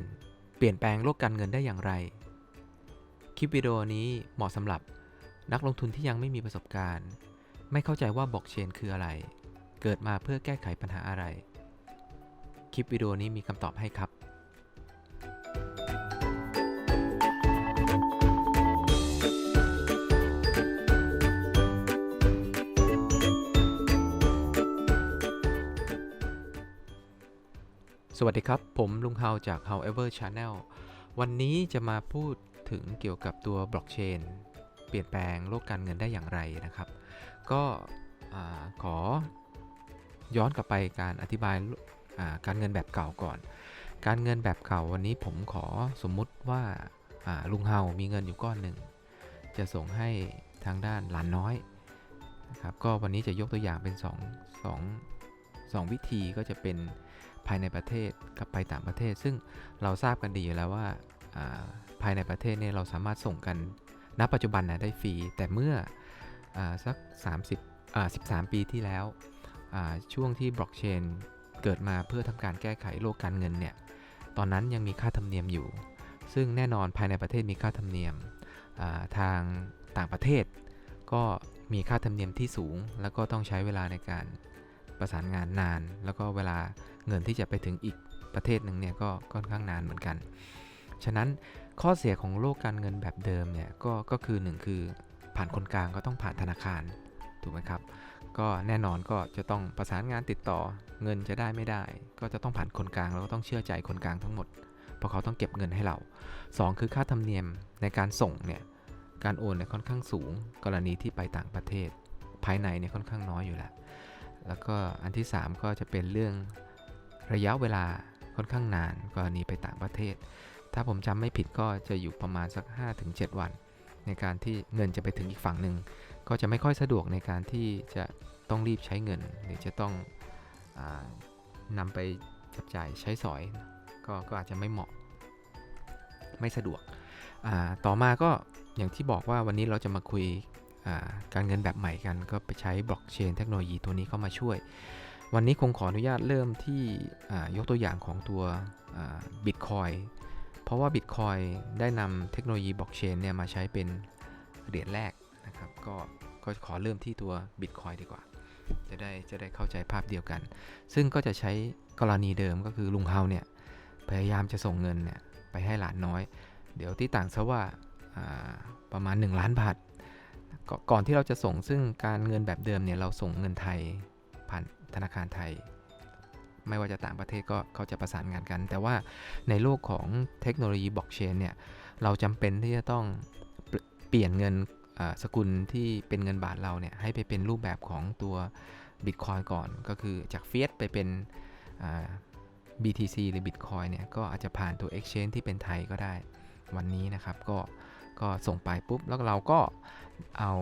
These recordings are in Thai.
น เปลี่ยนแปลงโลกการเงินได้อย่างไร คลิปวิดีโอนี้เหมาะสำหรับนักลงทุนที่ยังไม่มีประสบการณ์ ไม่เข้าใจว่าบล็อกเชนคืออะไร เกิดมาเพื่อแก้ไขปัญหาอะไร คลิปวิดีโอนี้มีคำตอบให้ครับ สวัสดีครับ ผมลุงเฮาจาก However Channel วันนี้จะมาพูดถึงเกี่ยวกับตัวบล็อกเชนเปลี่ยนแปลงโลกการเงินได้อย่างไรนะครับ ก็ขอย้อนกลับไปการอธิบายาการเงินแบบเก่าก่อน การเงินแบบเก่าวันนี้ผมขอสมมุติว่าอ่าลุงเฮามีเงินอยู่ก้อนหนึ่ง จะส่งให้ทางด้านหลานน้อยนะครับก็วันนี้จะยกตัวอย่างเป็น2 2 2วิธีก็จะเป็น ภายในประเทศกับไปต่างประเทศ ซึ่งเราทราบกันดีอยู่แล้วว่าภายในประเทศเนี่ยเราสามารถส่งกันณปัจจุบันนะได้ฟรี แต่เมื่ออาสัก 30อ่า13 ปีที่แล้ว ช่วงที่บล็อกเชนเกิดมาเพื่อทำการแก้ไขโลกการเงินเนี่ย ตอนนั้นยังมีค่าธรรมเนียมอยู่ ซึ่งแน่นอนภายในประเทศมีค่าธรรมเนียม ทางต่างประเทศ ก็มีค่าธรรมเนียมที่สูง แล้วก็ต้องใช้เวลาในการประสานงานนาน แล้วก็เวลา เงินที่จะไปถึงอีกประเทศหนึ่งเนี่ยก็ค่อนข้างนานเหมือนกัน ฉะนั้นข้อเสียของโลกการเงินแบบเดิมเนี่ยก็ก็คือหนึ่งคือผ่านคนกลางก็ต้องผ่านธนาคารถูกไหมครับ ก็แน่นอนก็จะต้องประสานงานติดต่อเงินจะได้ไม่ได้ ก็จะต้องผ่านคนกลางแล้วก็ต้องเชื่อใจคนกลางทั้งหมด เพราะเขาต้องเก็บเงินให้เรา 2 คือค่าธรรมเนียมในการส่งเนี่ยการโอนเนี่ยค่อนข้างสูง กรณีที่ไปต่างประเทศ ภายในเนี่ยค่อนข้างน้อยอยู่แล้ว แล้วก็อันที่ 3 ก็จะเป็นเรื่อง ระยะเวลาค่อนข้างนานกรณีไปต่างประเทศ ถ้าผมจำไม่ผิดก็จะอยู่ประมาณสัก 5-7 วัน ในการที่เงินจะไปถึงอีกฝั่งหนึ่งก็จะไม่ค่อยสะดวกในการที่จะต้องรีบใช้เงิน หรือจะต้องอนำไปจับจ่ายใช้สอยก็ก็อาจจะไม่เหมาะ ไม่สะดวก ต่อมาก็อย่างที่บอกว่าวันนี้เราจะมาคุยการเงินแบบใหม่กัน ก็ไปใช้บล็อกเชนเทคโนโลยีตัวนี้เข้ามาช่วย วันนี้คงขออนุญาตเริ่มที่ยกตัวอย่างของตัวบิตคอยเพราะว่า Bitcoin ได้นำเทคโนโลยีบล็อกเชนเนี่ยมาใช้เป็นเหรียญแรกนะครับก็ก็ขอเริ่มที่ตัว Bitcoin ดีกว่า จะได้จะได้เข้าใจภาพเดียวกัน ซึ่งก็จะใช้กรณีเดิมก็คือลุงเฮาเนี่ยพยายามจะส่งเงินเนี่ยไปให้หลานน้อย เดี๋ยวที่ต่างซะว่าประมาณ 1 ล้านบาทก่อนที่เราจะส่งซึ่งการเงินแบบเดิมเนี่ยเราส่งเงินไทย ธนาคารไทย ไม่ว่าจะต่างประเทศก็เขาจะประสานงานกัน แต่ว่าในโลกของเทคโนโลยีบล็อกเชนเนี่ยเราจำเป็นที่จะต้องเปลี่ยนเงินสกุลที่เป็นเงินบาทเราเนี่ยให้ไปเป็นรูปแบบของตัว Bitcoin ก่อน ก็คือจากเฟียสไปเป็น BTC หรือ Bitcoin เนี่ยก็อาจจะผ่านตัว Exchange ที่เป็นไทยก็ได้วันนี้นะครับ ก็ก็ส่งไปปุ๊บ แล้วเราก็เอา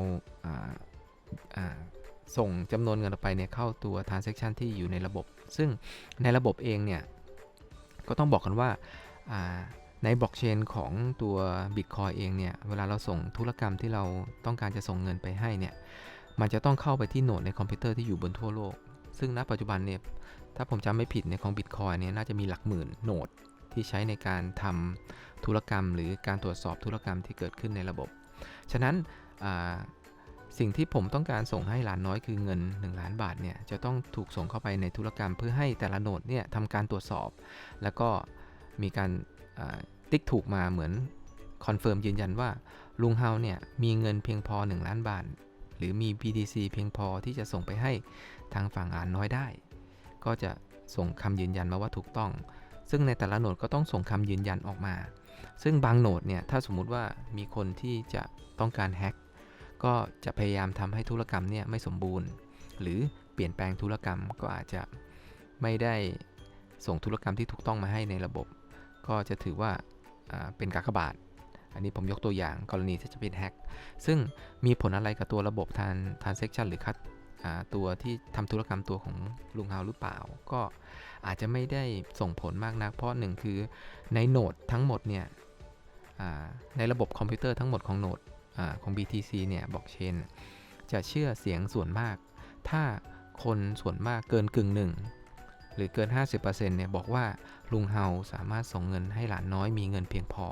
อาา ส่งจำนวนเงินออกไปเนี่ยเข้าตัว transaction ที่อยู่ในระบบ ซึ่งในระบบเองเนี่ย ก็ต้องบอกกันว่าในบล็อกเชนของตัว Bitcoin เองเนี่ย เวลาเราส่งธุรกรรมที่เราต้องการจะส่งเงินไปให้เนี่ย มันจะต้องเข้าไปที่โหนดในคอมพิวเตอร์ที่อยู่บนทั่วโลก ซึ่งณปัจจุบันเนี่ย ถ้าผมจำไม่ผิดในของ Bitcoin เนี่ยน่าจะมีหลักหมื่นโหนดที่ใช้ในการทำธุรกรรม หรือการตรวจสอบธุรกรรมที่เกิดขึ้นในระบบ ฉะนั้น สิ่งที่ผมต้องการส่งให้หลานน้อยคือเงิน 1 ล้านบาทเนี่ยจะต้องถูกส่งเข้าไปในธุรกรรมเพื่อให้แต่ละโหนดเนี่ยทำการตรวจสอบ แล้วก็มีการติ๊กถูกมาเหมือนคอนเฟิร์มยืนยันว่าลุงเฮาเนี่ยมีเงินเพียงพอ 1 ล้านบาท หรือมี BTC เพียงพอที่จะส่งไปให้ทางฝั่งหลานน้อยได้ ก็จะส่งคำยืนยันมาว่าถูกต้อง ซึ่งในแต่ละโหนดก็ต้องส่งคำยืนยันออกมา ซึ่งบางโหนดเนี่ยถ้าสมมุติว่ามีคนที่จะต้องการแฮ็ก ก็จะพยายามทำให้ธุรกรรมเนี่ยไม่สมบูรณ์ หรือเปลี่ยนแปลงธุรกรรมก็อาจจะไม่ได้ส่งธุรกรรมที่ถูกต้องมาให้ในระบบ ก็จะถือว่าเป็นกากบาท อันนี้ผมยกตัวอย่างกรณีที่จะเป็นแฮกซึ่งมีผลอะไรกับตัวระบบทานทานเซ็กชันหรือคัดตัวที่ทำธุรกรรมตัวของลุงเฮาหรือเปล่า ก็อาจจะไม่ได้ส่งผลมากนัก เพราะหนึ่งคือในโหนดทั้งหมดเนี่ยในระบบคอมพิวเตอร์ทั้งหมดของโหนด ของ BTC เนี่ยบล็อกเชนจะเชื่อเสียงส่วนมาก ถ้าคนส่วนมากเกินกึ่งหนึ่งหรือเกิน 50%เนี่ยบอกว่าลุงเฮาสามารถส่งเงินให้หลานน้อยมีเงินเพียงพอ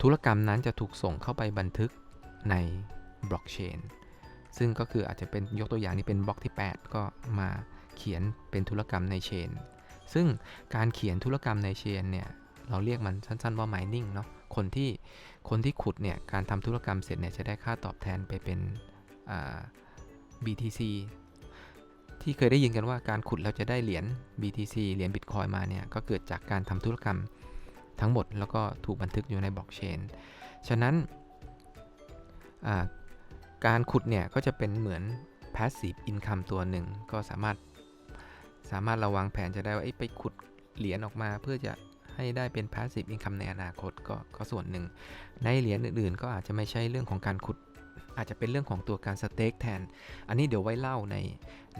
ธุรกรรมนั้นจะถูกส่งเข้าไปบันทึกในบล็อกเชนซึ่งก็คืออาจจะเป็นยกตัวอย่างนี้เป็นบล็อกที่ 8 ก็มาเขียนเป็นธุรกรรมในเชน ซึ่งการเขียนธุรกรรมในเชนเนี่ย เราเรียกมันสั้นๆว่า mining เนาะคนที่คนที่ขุดเนี่ยการทำธุรกรรมเสร็จเนี่ยจะได้ค่าตอบแทนไปเป็น BTC ที่เคยได้ยินกันว่าการขุดแล้วจะได้เหรียญ BTC เหรียญบิตคอยมาเนี่ย ก็เกิดจากการทำธุรกรรมทั้งหมด แล้วก็ถูกบันทึกอยู่ในบล็อกเชน ฉะนั้นการขุดเนี่ย ก็จะเป็นเหมือน passive income ตัวหนึ่ง ก็สามารถสามารถระวางแผนจะได้ว่าไปขุดเหรียญออกมาเพื่อจะ ให้ได้เป็น passive income ในอนาคตก็ก็ส่วนหนึ่ง ในเหรียญอื่นๆ ก็อาจจะไม่ใช่เรื่องของการขุด อาจจะเป็นเรื่องของตัวการสเต็กแทน อันนี้เดี๋ยวไว้เล่าใน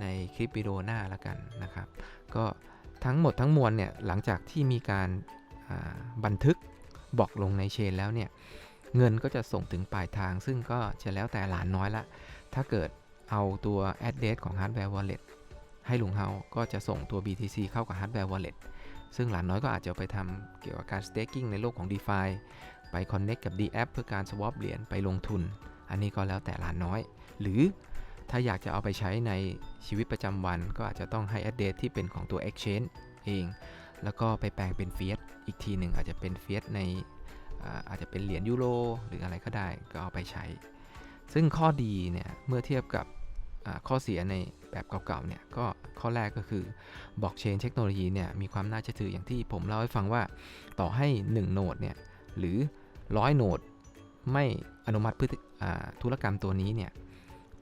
ในคลิปวิดีโอหน้าล้วกันนะครับ ก็ทั้งหมดทั้งมวลเนี่ยหลังจากที่มีการบันทึกบอกลงในเชนแล้วเนี่ยเงินก็จะส่งถึงปลายทาง ซึ่งก็จะแล้วแต่หลานน้อยละ ถ้าเกิดเอาตัว address ของ hardware wallet ให้ลุงเฮาก็จะส่งตัว BTC เข้ากับ hardware wallet ซึ่งหลานน้อยก็อาจจะไปทำเกี่ยวกับการ staking ในโลกของ DeFi ไป connect กับ DApp เพื่อการ swap เหรียญไปลงทุน อันนี้ก็แล้วแต่หลานน้อย หรือถ้าอยากจะเอาไปใช้ในชีวิตประจำวันก็อาจจะต้องให้ address ที่เป็นของตัว exchange เอง แล้วก็ไปแปลงเป็น fiat อีกทีหนึ่งอาจจะเป็น fiat ในอาจจะเป็นเหรียญยูโรหรืออะไรก็ได้ก็เอาไปใช้ ซึ่งข้อดีเนี่ยเมื่อเทียบกับ ข้อเสียในแบบเก่าๆเนี่ยก็ข้อแรกก็คือบล็อกเชนเทคโนโลยีเนี่ยมีความน่าเชื่อถืออย่างที่ผมเล่าให้ฟังว่าต่อให้ 1 โนดเนี่ยหรือ 100 โนด ไม่อนุมัติพฤติอ่าธุรกรรมตัวนี้เนี่ย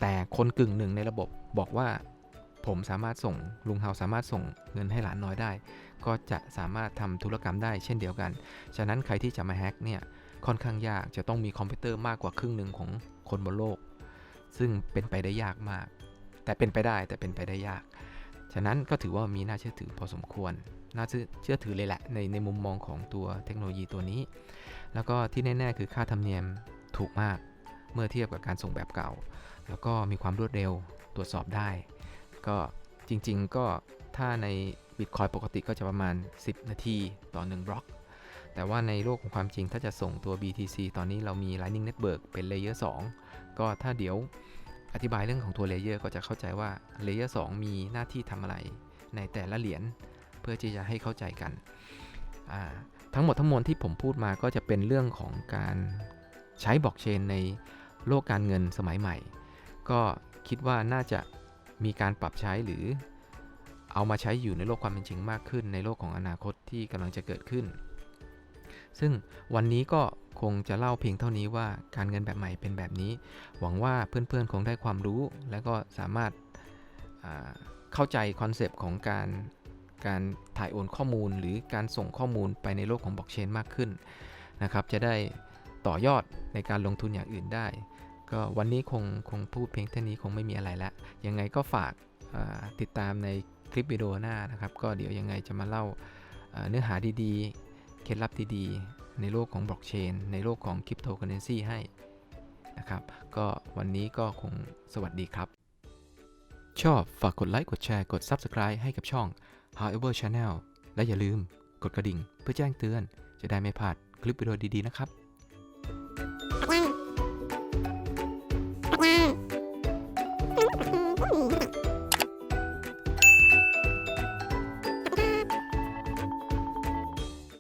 แต่คนกึ่งหนึ่งในระบบบอกว่าผมสามารถส่งลุงเฮาสามารถส่งเงินให้หลานน้อยได้ ก็จะสามารถทำธุรกรรมได้เช่นเดียวกัน ฉะนั้นใครที่จะมาแฮ็กเนี่ยค่อนข้างยากจะต้องมีคอมพิวเตอร์มากกว่าครึ่งหนึ่งของคนบนโลก ซึ่งเป็นไปได้ยากมาก แต่เป็นไปได้แต่เป็นไปได้ยาก ฉะนั้นก็ถือว่ามีน่าเชื่อถือพอสมควร น่าเชื่อถือเลยแหละในในมุมมองของตัวเทคโนโลยีตัวนี้ แล้วก็ที่แน่ๆคือค่าธรรมเนียมถูกมาก เมื่อเทียบกับการส่งแบบเก่า แล้วก็มีความรวดเร็วตรวจสอบได้ ก็จริงๆก็ถ้าใน Bitcoin ปกติก็จะประมาณ 10 นาทีต่อ 1 บล็อก แต่ว่าในโลกของความจริงถ้าจะส่งตัว BTC ตอนนี้เรามี Lightning Network เป็น Layer 2ก็ถ้าเดี๋ยวอธิบายเรื่องของตัว Layer ก็จะเข้าใจว่า Layer 2มีหน้าที่ทำอะไร ในแต่ละเหรียญเพื่อที่จะให้เข้าใจกัน ทั้งหมดทั้งมวลที่ผมพูดมาก็จะเป็นเรื่องของการใช้บล็อกเชนในโลกการเงินสมัยใหม่ ก็คิดว่าน่าจะมีการปรับใช้หรือเอามาใช้อยู่ในโลกความเป็นจริงมากขึ้น ในโลกของอนาคตที่กำลังจะเกิดขึ้น ซึ่งวันนี้ก็คงจะเล่าเพียงเท่านี้ว่าการเงินแบบใหม่เป็นแบบนี้ หวังว่าเพื่อนๆคงได้ความรู้ และก็สามารถาเข้าใจคอนเซปต์ของการการถ่ายโอนข้อมูลหรือการส่งข้อมูลไปในโลกของบล็อกเชนมากขึ้นนะครับ จะได้ต่อยอดในการลงทุนอย่างอื่นได้ ก็วันนี้คงคงพูดเพียงเท่านี้คงไม่มีอะไรแล้วยังไงก็ฝากาติดตามในคลิปวิดีโอหน้านะครับ ก็เดี๋ยวยังไงจะมาเล่าอ่าเนื้อหาดีๆ เคล็ดลับดีๆ ในโลกของบล็อกเชนในโลกของคริปโตเคอเรนซีให้นะครับ ก็วันนี้ก็คงสวัสดีครับ ชอบฝากกดไลค์กดแชร์กด Subscribe ให้กับช่อง However Channel และอย่าลืมกดกระดิ่งเพื่อแจ้งเตือน จะได้ไม่พลาดคลิปวิดีโอดีๆนะครับ